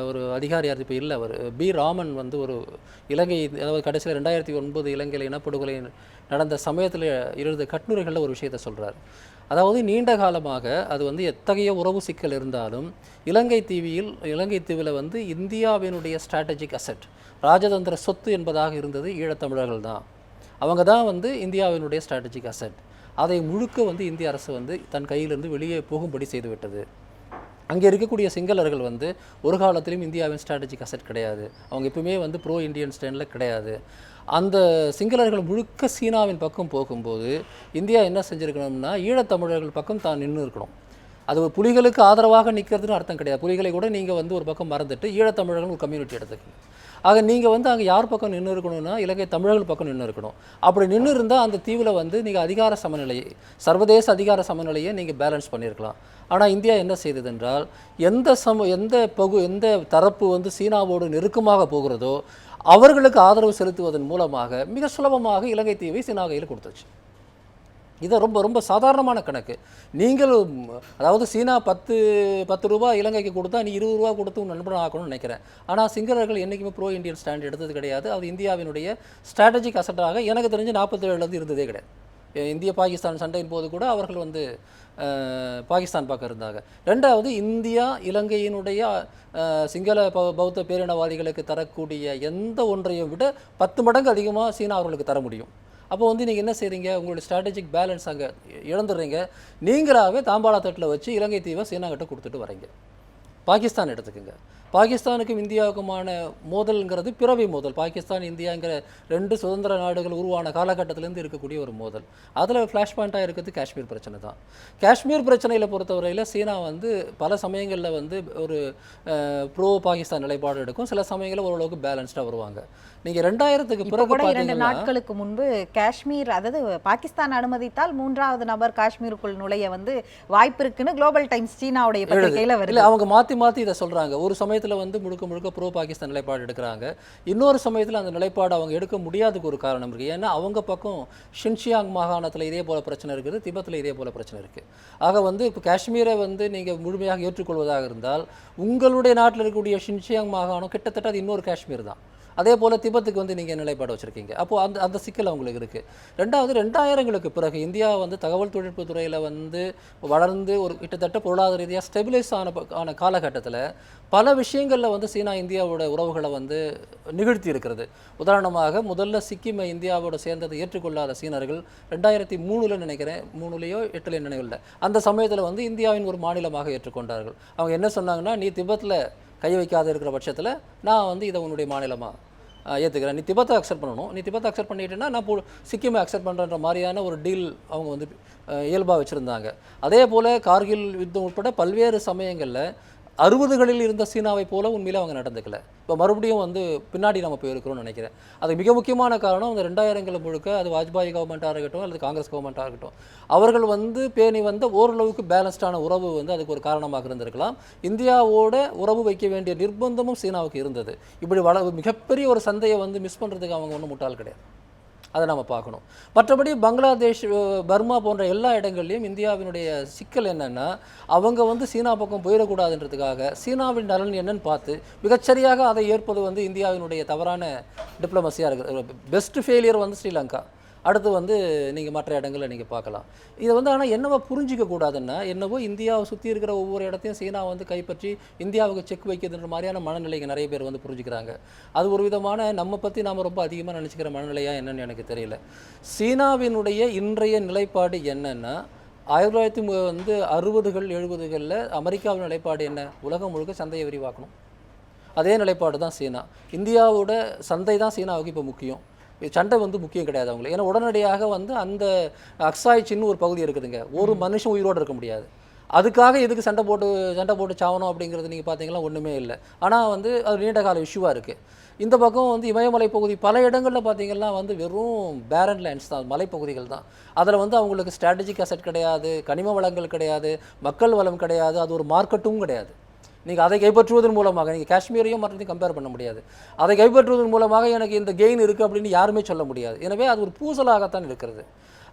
ஒரு அதிகாரியார் இப்போ இல்லை அவர் பி ராமன் வந்து ஒரு இலங்கை அதாவது கடைசியில் ரெண்டாயிரத்தி ஒன்பது இலங்கையில் இனப்படுகொலை நடந்த சமயத்தில் எழுத கட்டுரைகளில் ஒரு விஷயத்தை சொல்கிறார் அதாவது நீண்ட காலமாக அது வந்து எத்தகைய உறவு சிக்கல் இருந்தாலும் இலங்கை தீவியில் இலங்கை தீவில் வந்து இந்தியாவினுடைய ஸ்ட்ராட்டஜிக் அசெட் ராஜதந்திர சொத்து என்பதாக இருந்தது ஈழத்தமிழர்கள் தான். அவங்க தான் வந்து இந்தியாவினுடைய ஸ்ட்ராட்டஜிக் அசெட் அதை முழுக்க வந்து இந்திய அரசு வந்து தன் கையிலிருந்து வெளியே போகும்படி செய்துவிட்டது அங்கே இருக்கக்கூடிய சிங்களர்கள் வந்து ஒரு காலத்திலும் இந்தியாவின் ஸ்ட்ராட்டஜிக் அசெட் கிடையாது. அவங்க எப்பவுமே வந்து ப்ரோ இந்தியன் ஸ்டாண்டில் கிடையாது. அந்த சிங்களர்கள் முழுக்க சீனாவின் பக்கம் போகும்போது இந்தியா என்ன செஞ்சுருக்கணும்னா ஈழத்தமிழர்கள் பக்கம் தான் நின்று இருக்கணும் அது ஒரு புலிகளுக்கு ஆதரவாக நிற்கிறதுன்னு அர்த்தம் கிடையாது. புலிகளை கூட நீங்கள் வந்து ஒரு பக்கம் மறந்துட்டு ஈழத்தமிழர்கள் ஒரு கம்யூனிட்டி எடுத்துக்கணும். ஆக நீங்கள் வந்து அங்கே யார் பக்கம் நின்று இருக்கணும்னா இலங்கை தமிழர்கள் பக்கம் நின்று இருக்கணும் அப்படி நின்று இருந்தால் அந்த தீவில் வந்து நீங்கள் அதிகார சமநிலையை சர்வதேச அதிகார சமநிலையை நீங்கள் பேலன்ஸ் பண்ணியிருக்கலாம் ஆனால் இந்தியா என்ன செய்தது என்றால் எந்த சம எந்த பகு எந்த தரப்பு வந்து சீனாவோடு நெருக்கமாக போகிறதோ அவர்களுக்கு ஆதரவு செலுத்துவதன் மூலமாக மிக சுலபமாக இலங்கை தீவை சீனா கையில் கொடுத்துச்சு. இது ரொம்ப ரொம்ப சாதாரணமான கணக்கு. நீங்கள் அதாவது சீனா பத்து பத்து ரூபா இலங்கைக்கு கொடுத்தா நீ இருபது ரூபா கொடுத்து உன் நண்பன் ஆக்கணும்னு நினைக்கிறேன். ஆனால் சிங்களர்கள் என்றைக்குமே ப்ரோ இந்தியன் ஸ்டாண்ட் எடுத்தது கிடையாது. அது இந்தியாவினுடைய ஸ்ட்ராட்டஜிக் அசட்டாக எனக்கு தெரிஞ்சு நாற்பத்தேழுலேருந்து இருந்ததே கிடையாது. இந்திய பாகிஸ்தான் சண்டையின் போது கூட அவர்கள் வந்து பாகிஸ்தான் பார்க்க இருந்தாங்க. ரெண்டாவது இந்தியா இலங்கையினுடைய சிங்கள பௌத்த பேரினவாதிகளுக்கு தரக்கூடிய எந்த ஒன்றையும் விட பத்து மடங்கு அதிகமாக சீனா அவர்களுக்கு தர முடியும். அப்போ வந்து நீங்கள் என்ன செய்கிறீங்க உங்களுடைய ஸ்ட்ராட்டஜிக் பேலன்ஸ் அங்கே இழந்துடுறீங்க. நீங்களாகவே தாம்பாளா தட்டில் வச்சு இலங்கை தீவை சீனாக்கிட்ட கொடுத்துட்டு வரீங்க. பாகிஸ்தான் எடுத்துக்கோங்க. பாகிஸ்தானுக்கும் இந்தியாவுக்குமான மோதல்ங்கிறது பிறவி மோதல். பாகிஸ்தான் இந்தியாங்கிற ரெண்டு சுதந்திர நாடுகள் உருவான காலகட்டத்திலேருந்து இருக்கக்கூடிய ஒரு மோதல். அதில் ஃப்ளாஷ் பாயிண்ட்டாக இருக்கிறது காஷ்மீர் பிரச்சனை தான். காஷ்மீர் பிரச்சனையில் பொறுத்தவரையில் சீனா வந்து பல சமயங்களில் வந்து ஒரு ப்ரோ பாகிஸ்தான் நிலைப்பாடு எடுக்கும். சில சமயங்களில் ஓரளவுக்கு பேலன்ஸ்டாக வருவாங்க. நீங்கள் ரெண்டாயிரத்துக்கு பிறகு இரண்டு நாட்களுக்கு முன்பு காஷ்மீர் அதாவது பாகிஸ்தான் அனுமதித்தால் மூன்றாவது நபர் காஷ்மீருக்குள் நுழைய வந்து வாய்ப்பு இருக்குன்னு குளோபல் டைம்ஸ் சீனாவுடைய பத்திரிகையில வருது. அவங்க மாற்றி மாற்றி இதை சொல்கிறாங்க ஒரு சமயத்தில் வந்து முழுக்க முழுக்க ப்ரோ பாகிஸ்தான் நிலைப்பாடு எடுக்கிறாங்க. இன்னொரு சமயத்தில் அந்த நிலைப்பாடு அவங்க எடுக்க முடியாததுக்கு ஒரு காரணம் இருக்குது ஏன்னா அவங்க பக்கம் ஷின்ஷியாங் மாகாணத்தில் இதே போல பிரச்சனை இருக்குது திபத்தில் இதே போல பிரச்சனை இருக்குது ஆக வந்து இப்போ காஷ்மீரை வந்து நீங்கள் முழுமையாக ஏற்றுக்கொள்வதாக இருந்தால் உங்களுடைய நாட்டில் இருக்கக்கூடிய ஷின்ஷியாங் மாகாணம் கிட்டத்தட்ட அது இன்னொரு காஷ்மீர் தான். அதே போல் திபத்துக்கு வந்து நீங்கள் நிலைப்பாடு வச்சுருக்கீங்க? அப்போது அந்த அந்த சிக்கல் அவங்களுக்கு இருக்குது ரெண்டாவது ரெண்டாயிரங்களுக்கு பிறகு இந்தியா வந்து தகவல் தொழில்நுட்ப துறையில் வந்து வளர்ந்து ஒரு கிட்டத்தட்ட பொருளாதார ரீதியாக ஸ்டெபிலைஸ் ஆன ஆன காலகட்டத்தில் பல விஷயங்களில் வந்து சீனா இந்தியாவோட உறவுகளை வந்து நிகழ்த்தி இருக்கிறது. உதாரணமாக முதல்ல சிக்கிமை இந்தியாவோட சேர்ந்ததை ஏற்றுக்கொள்ளாத சீனர்கள் ரெண்டாயிரத்தி மூணுல நினைக்கிறேன் மூணுலேயோ எட்டுல நினைவில் அந்த சமயத்தில் வந்து இந்தியாவின் ஒரு மாநிலமாக ஏற்றுக்கொண்டார்கள். அவங்க என்ன சொன்னாங்கன்னா நீ திபத்தில் கை வைக்காத இருக்கிற பட்சத்தில் நான் வந்து இதை உன்னுடைய மாநிலமாக ஏற்றுக்கிறேன் நீ திபத்தை அக்செப்ட் பண்ணணும். நீ திபத்தை அக்செப்ட் பண்ணிட்டேன்னா நான் போ சிக்கிமை அக்செப்ட் பண்ணுறன்ற மாதிரியான ஒரு டீல் அவங்க வந்து இயல்பாக வச்சுருந்தாங்க. அதே போல் கார்கில் யுத்தம் உட்பட பல்வேறு சமயங்களில் அறுபதுகளில் இருந்த சீனாவை போல உண்மையில் அவங்க நடந்துக்கல. இப்போ மறுபடியும் வந்து பின்னாடி நம்ம போயிருக்கிறோம்னு நினைக்கிறேன். அது மிக முக்கியமான காரணம் அந்த ரெண்டாயிரங்கள் முழுக்க அது வாஜ்பாய் கவர்மெண்ட்டாக இருக்கட்டும் அல்லது காங்கிரஸ் கவர்மெண்ட்டாக இருக்கட்டும் அவர்கள் வந்து பேணி வந்த ஓரளவுக்கு பேலன்ஸ்டான உறவு வந்து அதுக்கு ஒரு காரணமாக இருந்திருக்கலாம். இந்தியாவோட உறவு வைக்க வேண்டிய நிர்பந்தமும் சீனாவுக்கு இருந்தது. இப்படி வள மிகப்பெரிய ஒரு சந்தையை வந்து மிஸ் பண்ணுறதுக்கு அவங்க ஒன்றும் முட்டாள் கிடையாது. அதை நம்ம பார்க்கணும். மற்றபடி பங்களாதேஷ் பர்மா போன்ற எல்லா இடங்கள்லையும் இந்தியாவினுடைய சிக்கல் என்னென்னா அவங்க வந்து சீனா பக்கம் போயிடக்கூடாதுன்றதுக்காக சீனாவின் நலன் என்னன்னு பார்த்து மிகச்சரியாக அதை ஏற்பது வந்து இந்தியாவினுடைய தவறான டிப்ளமசியாக இருக்குது பெஸ்ட் ஃபெயிலியர் வந்து ஸ்ரீலங்கா. அடுத்து வந்து நீங்கள் மற்ற இடங்களில் நீங்கள் பார்க்கலாம். இதை வந்து ஆனால் என்னவோ புரிஞ்சிக்க கூடாதுன்னா என்னவோ இந்தியாவை சுற்றி இருக்கிற ஒவ்வொரு இடத்தையும் சீனா வந்து கைப்பற்றி இந்தியாவுக்கு செக் வைக்கிறதுன்ற மாதிரியான மனநிலைக்கு நிறைய பேர் வந்து புரிஞ்சுக்கிறாங்க. அது ஒரு விதமான நம்ம பற்றி நாம் ரொம்ப அதிகமாக நினச்சிக்கிற மனநிலையாக என்னன்னு எனக்கு தெரியல. சீனாவினுடைய இன்றைய நிலைப்பாடு என்னென்னா ஆயிரத்தி தொள்ளாயிரத்தி மு- வந்து அறுபதுகள் எழுபதுகளில் அமெரிக்காவின் நிலைப்பாடு என்ன? உலகம் முழுக்க சந்தையை விரிவாக்கணும். அதே நிலைப்பாடு தான் சீனா. இந்தியாவோட சந்தை தான் சீனாவுக்கு இப்போ முக்கியம். சண்டை வந்து முக்கியம் கிடையாது அவங்களுக்கு. ஏன்னா உடனடியாக வந்து அந்த அக்ஸாய்ச்சின்னு ஒரு பகுதி இருக்குதுங்க. ஒரு மனுஷன் உயிரோடு இருக்க முடியாது. அதுக்காக எதுக்கு சண்டை போட்டு சண்டை போட்டு சாவணும் அப்படிங்கிறது நீங்கள் பார்த்தீங்கன்னா ஒன்றுமே இல்லை. ஆனால் வந்து அது நீண்ட கால இஷ்யூவாக இருக்குது இந்த பக்கம் வந்து இமயமலை பகுதி பல இடங்களில் பார்த்தீங்கன்னா வந்து வெறும் பேரன் லேண்ட்ஸ் தான் மலைப்பகுதிகள் தான். அதில் வந்து அவங்களுக்கு ஸ்ட்ராட்டஜிக் அசெட் கிடையாது கனிம வளங்கள் கிடையாது மக்கள் வளம் கிடையாது அது ஒரு மார்க்கெட்டும் கிடையாது. நீங்கள் அதை கைப்பற்றுவதன் மூலமாக நீங்கள் காஷ்மீரையும் மற்றதையும் கம்பேர் பண்ண முடியாது. அதை கைப்பற்றுவதன் மூலமாக எனக்கு இந்த கெயின் இருக்குது அப்படின்னு யாருமே சொல்ல முடியாது. எனவே அது ஒரு பூசலாகத்தான் இருக்கிறது.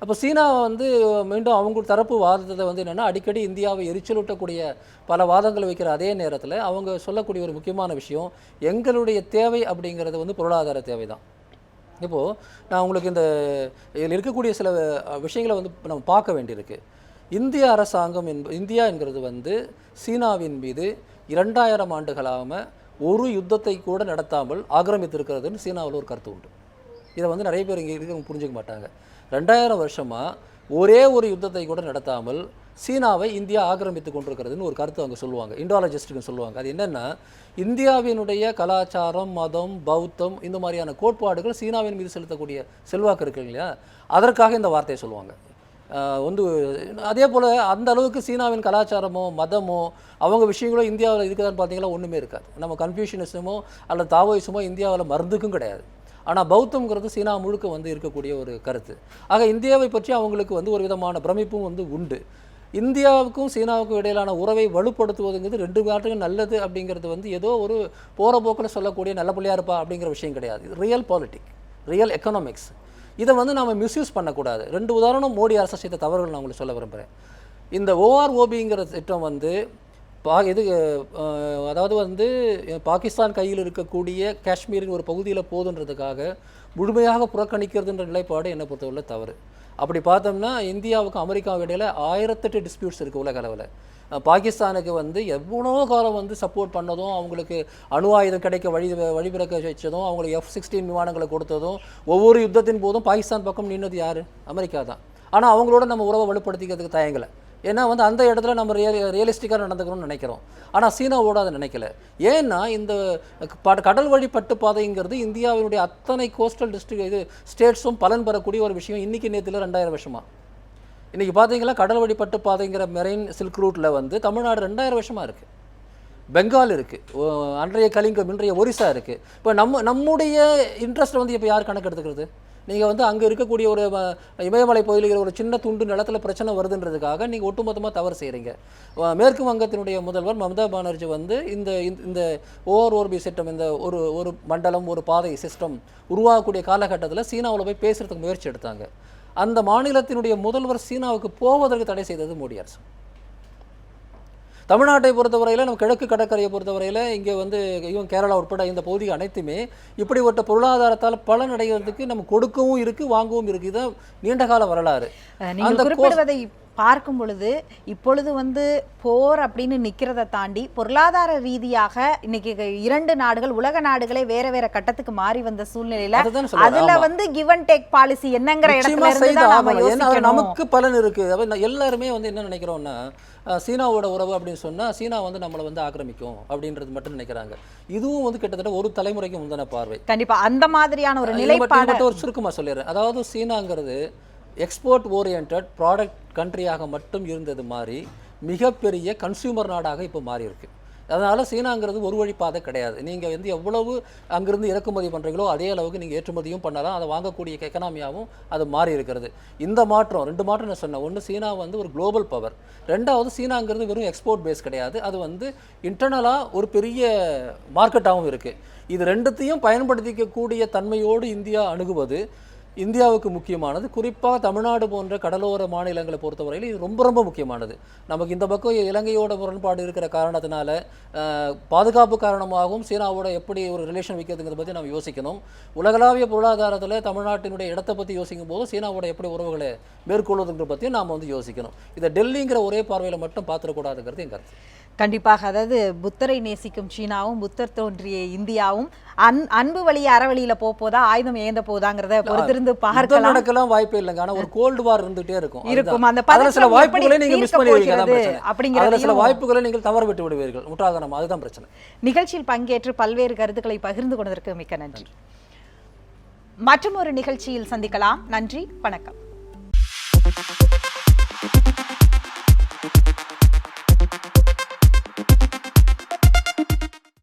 அப்போ சீனா வந்து மீண்டும் அவங்க தரப்பு வாதத்தை வந்து என்னென்னா அடிக்கடி இந்தியாவை எரிச்சலூட்டக்கூடிய பல வாதங்களை வைக்கிற அதே நேரத்தில் அவங்க சொல்லக்கூடிய ஒரு முக்கியமான விஷயம் எங்களுடைய தேவை அப்படிங்கிறது வந்து பொருளாதார தேவை தான் இப்போது நான் உங்களுக்கு இந்த இதில் இருக்கக்கூடிய சில விஷயங்களை வந்து நம்ம பார்க்க வேண்டியிருக்கு. இந்திய அரசாங்கம் என்ப இந்தியா என்கிறது வந்து சீனாவின் மீது இரண்டாயிரம் ஆண்டுகளாக ஒரு யுத்தத்தை கூட நடத்தாமல் ஆக்கிரமித்திருக்கிறதுன்னு சீனாவில் ஒரு கருத்து உண்டு. இதை வந்து நிறைய பேர் இங்கே இருக்க புரிஞ்சுக்க மாட்டாங்க. ரெண்டாயிரம் வருஷமாக ஒரே ஒரு யுத்தத்தை கூட நடத்தாமல் சீனாவை இந்தியா ஆக்கிரமித்து கொண்டிருக்கிறதுன்னு ஒரு கருத்து அவங்க சொல்லுவாங்க. இண்டாலஜிஸ்ட்டுக்கு சொல்லுவாங்க. அது என்னென்னா இந்தியாவினுடைய கலாச்சாரம் மதம் பௌத்தம் இந்த மாதிரியான கோட்பாடுகள் சீனாவின் மீது செலுத்தக்கூடிய செல்வாக்கு இருக்கு இல்லையா? அதற்காக இந்த வார்த்தையை சொல்லுவாங்க. வந்து அதே போல் அந்த அளவுக்கு சீனாவின் கலாச்சாரமோ மதமோ அவங்க விஷயங்களோ இந்தியாவில் இருக்குதான்னு பார்த்தீங்கன்னா ஒன்றுமே இருக்காது. நம்ம கன்ஃபியூஷனிசமோ அல்லது தாவோயிசமோ இந்தியாவில் மருந்துக்கும் கிடையாது. ஆனால் பௌத்தம்ங்கிறது சீனா முழுக்க வந்து இருக்கக்கூடிய ஒரு கருத்து. ஆக இந்தியாவை பற்றி அவங்களுக்கு வந்து ஒரு விதமான பிரமிப்பும் வந்து உண்டு. இந்தியாவுக்கும் சீனாவுக்கும் இடையிலான உறவை வலுப்படுத்துவதுங்கிறது ரெண்டு நாட்டுக்கும் நல்லது அப்படிங்கிறது வந்து ஏதோ ஒரு போகிற போக்கில் சொல்லக்கூடிய நல்ல பிள்ளையா இருப்பா அப்படிங்கிற விஷயம் கிடையாது. ரியல் பாலிட்டிக் ரியல் எக்கனாமிக்ஸ் இதை வந்து நாம் மிஸ்யூஸ் பண்ணக்கூடாது. ரெண்டு உதாரணம் மோடி அரசு செய்த தவறுகள் நான் உங்களுக்கு சொல்ல விரும்புகிறேன் இந்த ஓஆர்ஓபிங்கிற திட்டம் வந்து பா இது அதாவது வந்து பாகிஸ்தான் கையில் இருக்கக்கூடிய காஷ்மீரின் ஒரு பகுதியில் போதுன்றதுக்காக முழுமையாக புறக்கணிக்கிறதுன்ற நிலைப்பாடு என்னை பொறுத்தவரை தவறு. அப்படி பார்த்தோம்னா இந்தியாவுக்கும் அமெரிக்காவுக்கும் இடையில் ஆயிரத்தெட்டு டிஸ்பியூட்ஸ் இருக்குது உலக அளவில். பாகிஸ்தானுக்கு வந்து எவ்வளோ காலம் வந்து சப்போர்ட் பண்ணதும் அவங்களுக்கு அணு ஆயுதம் கிடைக்க வழி வழிபிறக்க வச்சதும் அவங்களுக்கு எஃப் சிக்ஸ்டீன் விமானங்களை கொடுத்ததும் ஒவ்வொரு யுத்தத்தின் போதும் பாகிஸ்தான் பக்கம் நின்னது யார்? அமெரிக்கா தான். ஆனால் அவங்களோட நம்ம உறவை வலுப்படுத்திக்கிறதுக்கு தயங்கலை. ஏன்னா வந்து அந்த இடத்துல நம்ம ரியல் ரியலிஸ்டிக்காக நடந்துக்கணும்னு நினைக்கிறோம். ஆனால் சீனாவோட அதை நினைக்கல. ஏன்னா இந்த கடல் வழி பட்டுப்பாதைங்கிறது இந்தியாவினுடைய அத்தனை கோஸ்டல் டிஸ்ட்ரிக் இது ஸ்டேட்ஸும் பலன் பெறக்கூடிய ஒரு விஷயம். இன்னைக்கு நேற்றுல ரெண்டாயிரம் வருஷமாக இன்றைக்கி பார்த்தீங்கன்னா கடல் வழிபட்டு பாதைங்கிற மெரைன் சில்க் ரூட்டில் வந்து தமிழ்நாடு ரெண்டாயிரம் வருஷமாக இருக்குது பெங்கால் இருக்குது அன்றைய கலிங்கம் இன்றைய ஒரிசா இருக்குது இப்போ நம்ம நம்முடைய இன்ட்ரெஸ்ட் வந்து இப்போ யார் கணக்கு எடுத்துக்கிறது? நீங்கள் வந்து அங்கே இருக்கக்கூடிய ஒரு இமயமலை பகுதியில் ஒரு சின்ன துண்டு நிலத்துல பிரச்சனை வருதுன்றதுக்காக நீங்கள் ஒட்டுமொத்தமாக தவறு செய்கிறீங்க மேற்கு வங்கத்தினுடைய முதல்வர் மம்தா பானர்ஜி வந்து இந்த இந்த- இந்த ஓவர் ஓர்பி சிஸ்டம் இந்த ஒரு ஒரு மண்டலம் ஒரு பாதை சிஸ்டம் உருவாகக்கூடிய காலகட்டத்தில் சீனாவில் போய் பேசுகிறதுக்கு முயற்சி எடுத்தாங்க. அந்த மாநிலத்தினுடைய முதல்வர் சீனாவுக்கு போவதற்கு தடை செய்தது மோடி அரசு. தமிழ்நாட்டை பொறுத்தவரையில் நம்ம கிழக்கு கடற்கரையை பொறுத்தவரையில் இங்கே வந்து இவன் கேரளா உட்பட இந்த பகுதி அனைத்துமே இப்படிப்பட்ட பொருளாதாரத்தால் பலன் அடைகிறதுக்கு நம்ம கொடுக்கவும் இருக்குது வாங்கவும் இருக்குது இதுதான் நீண்டகால வரலாறு. அந்த பார்க்கும் பொழுது இப்பொழுது வந்து போர் அப்படின்னு நிக்கிறதை தாண்டி பொருளாதார ரீதியாக இன்னைக்கு இரண்டு நாடுகள் உலக நாடுகளே வேற வேற கட்டத்துக்கு மாறி வந்த சூழ்நிலையில அதுல. வந்து கிவ் அண்ட் டேக் பாலிசி என்னங்கிற இடத்துல நமக்கு பலன் இருக்கு. எல்லாருமே வந்து என்ன நினைக்கிறோம்னா சீனாவோட உறவு அப்படின்னு சொன்னா சீனா வந்து நம்மளை வந்து ஆக்கிரமிக்கும் அப்படின்றது மட்டும் நினைக்கிறாங்க. இதுவும் வந்து கிட்டத்தட்ட ஒரு தலைமுறைக்கு முந்தின பார்வை. கண்டிப்பா. அந்த மாதிரியான ஒரு நிலைப்பாடு மட்டும் ஒரு சுருக்கமாக சொல்லிடுறேன். அதாவது சீனாங்கிறது எக்ஸ்போர்ட் ஓரியன்ட் ப்ராடக்ட் கண்ட்ரியாக மட்டும் இருந்தது மாதிரி மிகப்பெரிய கன்சியூமர் நாடாக இப்போ மாறியிருக்கு அதனால் சீனாங்கிறது ஒரு வழி பாதை கிடையாது. நீங்கள் வந்து எவ்வளவு அங்கேருந்து இறக்குமதி பண்ணுறீங்களோ அதே அளவுக்கு நீங்கள் ஏற்றுமதியும் பண்ணலாம். அதை வாங்கக்கூடிய எக்கனாமியாகவும் அது மாறி இருக்கிறது. இந்த மாற்றம் ரெண்டு மாற்றம் நான் சொன்னேன். ஒன்று சீனா வந்து ஒரு குளோபல் பவர் ரெண்டாவது சீனாங்கிறது வெறும் எக்ஸ்போர்ட் பேஸ் கிடையாது. அது வந்து இன்டர்னலாக ஒரு பெரிய மார்க்கெட்டாகவும் இருக்குது இது ரெண்டுத்தையும் பயன்படுத்திக்கக்கூடிய தன்மையோடு இந்தியா அணுகுவது இந்தியாவுக்கு முக்கியமானது. குறிப்பாக தமிழ்நாடு போன்ற கடலோர மாநிலங்களை பொறுத்தவரையில் இது ரொம்ப ரொம்ப முக்கியமானது. நமக்கு இந்த பக்கம் இலங்கையோட முரண்பாடு இருக்கிற காரணத்தினால பாதுகாப்பு காரணமாகவும் சீனாவோட எப்படி ஒரு ரிலேஷன் வைக்கிறதுங்கிறத பற்றி நம்ம யோசிக்கணும். உலகளாவிய பொருளாதாரத்தில் தமிழ்நாட்டினுடைய இடத்தை பற்றி யோசிக்கும் போது சீனாவோட எப்படி உறவுகளை மேற்கொள்வதுங்கிற பற்றியும் நாம் வந்து யோசிக்கணும். இதை டெல்லிங்கிற ஒரே பார்வையில் மட்டும் பார்த்துடக்கூடாதுங்கிறது என் கருத்து. கண்டிப்பாக அதாவது புத்தரை நேசிக்கும் சீனாவும் புத்தர் தோன்றிய இந்தியாவும் அன் அன்பு வழி அறவழியில போக போதா ஆயுதம் ஏந்த போதாங்கிறத பொறுத்திருந்து பார்க்கலாம். நடக்கலாம் வாய்ப்பே இல்லைங்க. ஆனா ஒரு கோல்டு வார் இருந்துட்டே இருக்கும். இருக்கும். அந்த சில வாய்ப்புகளை நீங்க மிஸ் அப்படிங்கிறதையும் அதுல சில வாய்ப்புகளை நீங்கள் தவற விட்டு விடுவீர்கள். முட்டாகணும் அதுதான் பிரச்சனை. நிகழ்ச்சியில் பங்கேற்று பல்வேறு கருத்துக்களை பகிர்ந்து கொண்டதற்கு மிக்க நன்றி. மற்றும் ஒரு நிகழ்ச்சியில் சந்திக்கலாம். நன்றி. வணக்கம்.